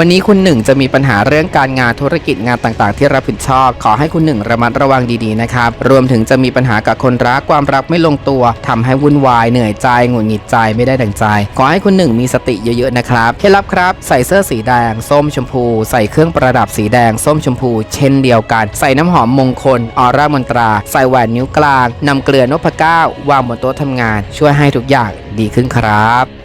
วันนี้คุณหนึ่งจะมีปัญหาเรื่องการงานธุรกิจงานต่างๆ ที่รับผิดชอบ ขอให้คุณหนึ่งระมัดระวังดีๆนะครับ รวมถึงจะมีปัญหากับคนรักความรักไม่ลงตัวทำให้วุ่นวายเหนื่อยใจหงุดหงิดใจไม่ได้ดังใจ ขอให้คุณหนึ่งมีสติเยอะๆนะครับเคล็ดลับครับ ใส่เสื้อสีแดง ส้มชมพู ใส่เครื่องประดับสีแดง ส้มชมพู เช่นเดียวกัน ใส่น้ำหอมมงคลออร่ามนตรา ใส่แหวนนิ้วกลางนำเกลือนพเก้าวางบนโต๊ะทำงาน ช่วยให้ทุกอย่างดีขึ้นครับ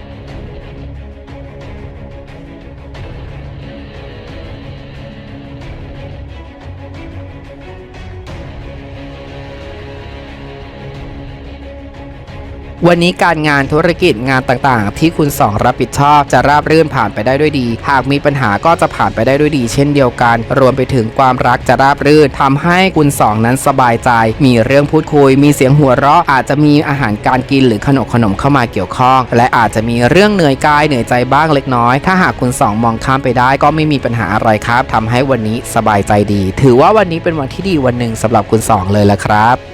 วันนี้การงานธุรกิจงานต่างๆ ที่คุณสองรับผิดชอบ จะราบรื่นผ่านไปได้ด้วยดี หากมีปัญหาก็จะผ่านไปได้ด้วยดี เช่นเดียวกัน รวมไปถึงความรักจะราบรื่นทำให้คุณสองนั้นสบายใจ มีเรื่องพูดคุย มีเสียงหัวเราะอาจจะมีอาหารการกินหรือขนมขนมเข้ามาเกี่ยวข้อง และอาจจะมีเรื่องเหนื่อยกายเหนื่อยใจบ้างเล็กน้อย ถ้าหากคุณสองมองข้ามไปได้ก็ไม่มีปัญหาอะไรครับทำให้วันนี้สบายใจดี ถือว่าวันนี้เป็นวันที่ดีวันหนึ่งสำหรับคุณสองเลยละครับ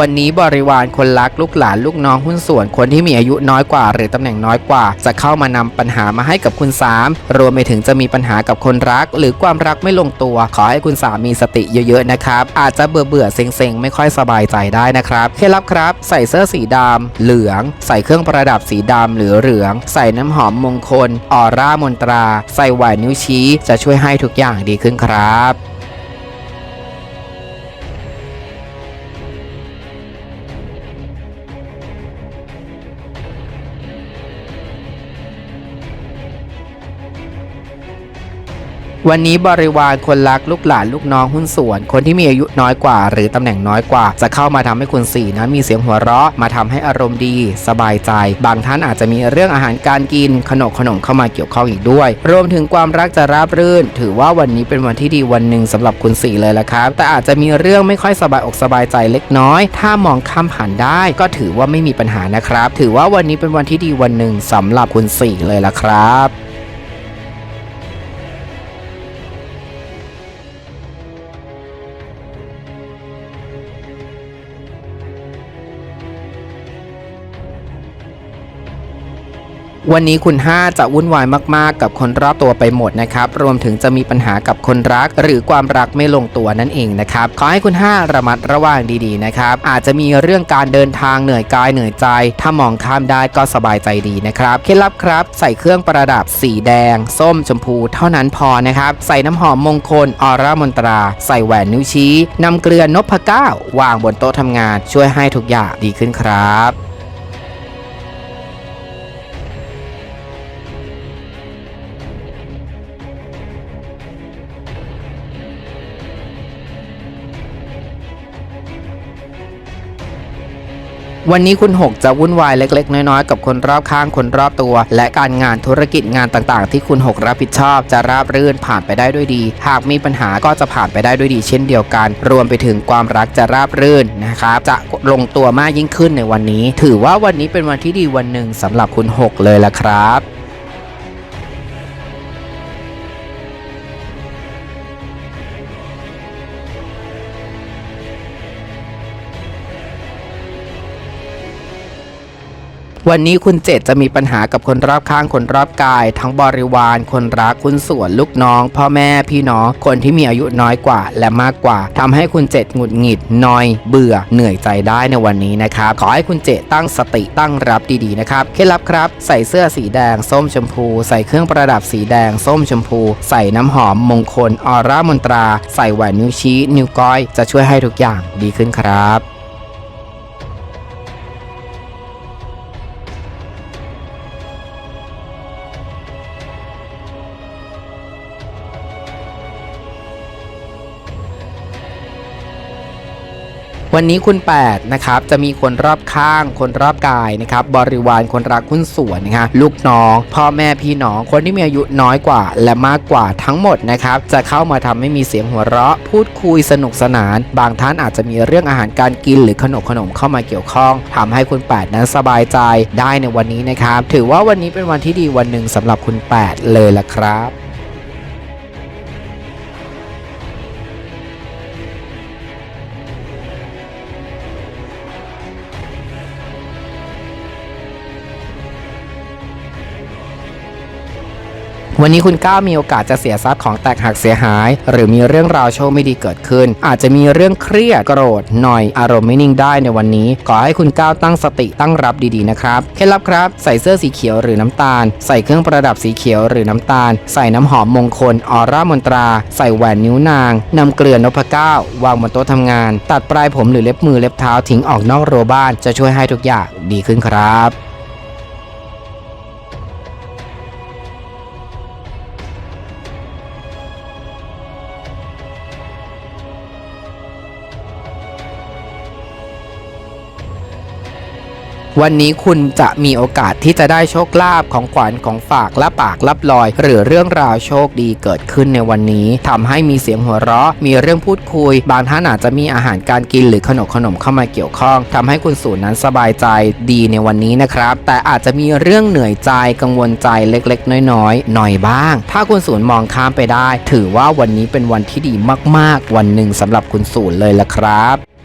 วันนี้บริวารคนรักลูกหลานลูกน้องหุ้นส่วนคนที่มีอายุน้อยกว่า หรือตำแหน่งน้อยกว่า จะเข้ามานำปัญหามาให้กับคุณสามรวมไปถึงจะมีปัญหากับคนรัก หรือความรักไม่ลงตัว ขอให้คุณสามมีสติเยอะๆนะครับ อาจจะเบื่อเบื่อเซ็งๆ ไม่ค่อยสบายใจได้นะครับเคล็ดลับครับ ใส่เสื้อสีดำเหลือง ใส่เครื่องประดับสีดำหรือเหลือง ใส่น้ำหอมมงคลออร่ามนตรา ใส่แหวนนิ้วชี้ จะช่วยให้ทุกอย่างดีขึ้นครับ วันนี้บริวารคนรักลูกหลานลูกน้องหุ้นส่วน คนที่มีอายุน้อยกว่า หรือตำแหน่งน้อยกว่า จะเข้ามาทำให้คุณสี่นะมีเสียงหัวเราะมาทำให้อารมณ์ดี สบายใจ บางท่านอาจจะมีเรื่องอาหารการกินขนมขนมเข้ามาเกี่ยวข้องอีกด้วย รวมถึงความรักจะราบรื่น ถือว่าวันนี้เป็นวันที่ดีวันหนึ่งสำหรับคุณสี่เลยละครับ แต่อาจจะมีเรื่องไม่ค่อยสบายอกสบายใจเล็กน้อย ถ้ามองข้ามผ่านได้ ก็ถือว่าไม่มีปัญหานะครับ ถือว่าวันนี้เป็นวันที่ดีวันหนึ่งสำหรับคุณสี่เลยละครับ วันนี้คุณ 5 จะวุ่นวายมาก ๆ กับคนรอบตัวไปหมดนะครับ รวมถึงจะมีปัญหากับคนรัก หรือความรักไม่ลงตัวนั่นเองนะครับ ขอให้คุณ 5 ระมัดระวังดี ๆ นะครับ อาจจะมีเรื่องการเดินทางเหนื่อยกายเหนื่อยใจ ถ้ามองข้ามได้ก็สบายใจดีนะครับ เคล็ดลับครับ ใส่เครื่องประดับสีแดง ส้มชมพูเท่านั้นพอนะครับ ใส่น้ำหอมมงคลออร่ามนตรา ใส่แหวนนิ้วชี้นำเกลือนพเก้าวางบนโต๊ะทำงาน ช่วยให้ทุกอย่างดีขึ้นครับ วันนี้คุณ6จะวุ่นวายเล็ก ๆ น้อยๆ กับคนรอบข้างคนรอบตัว และการงานธุรกิจงานต่างๆ ที่คุณ6รับผิดชอบ จะราบรื่นผ่านไปได้ด้วยดี หากมีปัญหาก็จะผ่านไปได้ด้วยดี เช่นเดียวกัน รวมไปถึงความรักจะราบรื่นนะครับจะลงตัวมากยิ่งขึ้นในวันนี้ ถือว่าวันนี้เป็นวันที่ดีวันหนึ่งสำหรับคุณ6เลยละครับ วันนี้คุณเจตจะมีปัญหากับคนรอบข้างคนรอบกาย ทั้งบริวาร คนรักคุณส่วนลูกน้อง พ่อแม่พี่น้องคนที่มีอายุน้อยกว่าและมากกว่าทำให้คุณเจตหงุดหงิดนอย เบื่อเหนื่อยใจได้ในวันนี้นะครับขอให้คุณเจตตั้งสติตั้งรับดีๆนะครับเคล็ดลับครับ ใส่เสื้อสีแดง ส้มชมพู ใส่เครื่องประดับสีแดง ส้มชมพู ใส่น้ำหอมมงคลออร่ามนตรา ใส่แหวนนิ้วชี้นิ้วก้อยจะช่วยให้ทุกอย่างดีขึ้นครับ วันนี้คุณ8นะครับจะมีคนรอบข้าง คนรอบกายนะครับบริวารคนรักหุ้นส่วนนะคะลูกน้อง พ่อแม่พี่น้องคนที่มีอายุน้อยกว่า และมากกว่าทั้งหมดนะครับจะเข้ามาทำให้มีเสียงหัวเราะ พูดคุยสนุกสนาน บางท่านอาจจะมีเรื่องอาหารการกินหรือขนมขนมเข้ามาเกี่ยวข้องทำให้คุณ 8 นั้นสบายใจได้ในวันนี้นะครับถือว่าวันนี้เป็นวันที่ดีวันหนึ่งสำหรับคุณ 8 เลยละครับ วันนี้คุณก้าวมีโอกาสจะเสียทรัพย์ของแตกหักเสียหาย หรือมีเรื่องราวโชคไม่ดีเกิดขึ้น อาจจะมีเรื่องเครียดโกรธหน่อยอารมณ์ไม่นิ่งได้ในวันนี้ ขอให้คุณก้าวตั้งสติตั้งรับดีๆนะครับเคล็ดลับครับใส่เสื้อสีเขียวหรือน้ำตาล ใส่เครื่องประดับสีเขียวหรือน้ำตาล ใส่น้ำหอมมงคลออร่ามนตรา ใส่แหวนนิ้วนางนำเกลือนพก้าวางบนโต๊ะทำงาน ตัดปลายผมหรือเล็บมือเล็บเท้าทิ้งออกนอกรั้วบ้านจะช่วยให้ทุกอย่างดีขึ้นครับ วันนี้คุณจะมีโอกาสที่จะได้โชคลาภของขวัญของฝากและปากรับลอย หรือเรื่องราวโชคดีเกิดขึ้นในวันนี้ทำให้มีเสียงหัวเราะ มีเรื่องพูดคุย บางท่านอาจจะมีอาหารการกินหรือขนมขนมเข้ามาเกี่ยวข้องทำให้คุณสูนนั้นสบายใจดีในวันนี้นะครับ แต่อาจจะมีเรื่องเหนื่อยใจกังวลใจเล็กๆ น้อยๆ หน่อยบ้าง ถ้าคุณสูนมองข้ามไปได้ ถือว่าวันนี้เป็นวันที่ดีมาก ๆ วันหนึ่งสำหรับคุณสูนเลยละครับ